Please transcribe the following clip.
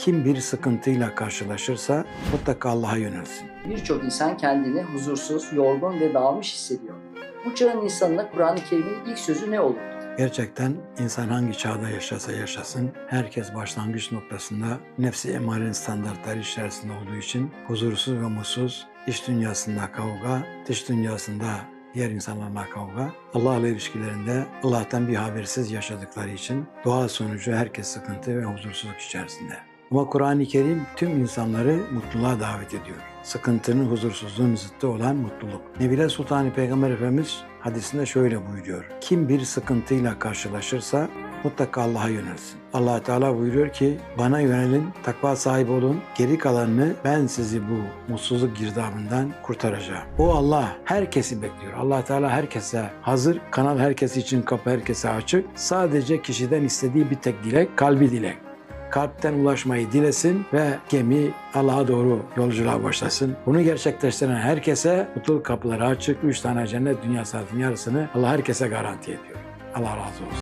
Kim bir sıkıntıyla karşılaşırsa mutlaka Allah'a yönelsin. Birçok insan kendini huzursuz, yorgun ve dağılmış hissediyor. Bu çağın insanına Kur'an-ı Kerim'in ilk sözü ne olur? Gerçekten insan hangi çağda yaşasa yaşasın, herkes başlangıç noktasında nefsi emarenin standartları içerisinde olduğu için huzursuz ve mutsuz, iç dünyasında kavga, dış dünyasında diğer insanlarla kavga, Allah'la ilişkilerinde Allah'tan bir habersiz yaşadıkları için doğal sonucu herkes sıkıntı ve huzursuzluk içerisinde. Ama Kur'an-ı Kerim tüm insanları mutluluğa davet ediyor. Sıkıntının, huzursuzluğun zıttı olan mutluluk. Nebile Sultanı Peygamber Efendimiz hadisinde şöyle buyuruyor. Kim bir sıkıntıyla karşılaşırsa mutlaka Allah'a yönelsin. allah Teala buyuruyor ki bana yönelin, takva sahibi olun, geri kalanını ben sizi bu mutsuzluk girdabından kurtaracağım. O Allah herkesi bekliyor. allah Teala herkese hazır, kanal herkes için kapı herkese açık. Sadece kişiden istediği bir tek dilek, kalbi dilek kalpten ulaşmayı dilesin ve gemi Allah'a doğru yolculuğa başlasın. Bunu gerçekleştiren herkese mutluluk kapıları açık. Üç tane cennet dünya saatinin yarısını Allah herkese garanti ediyor. Allah razı olsun.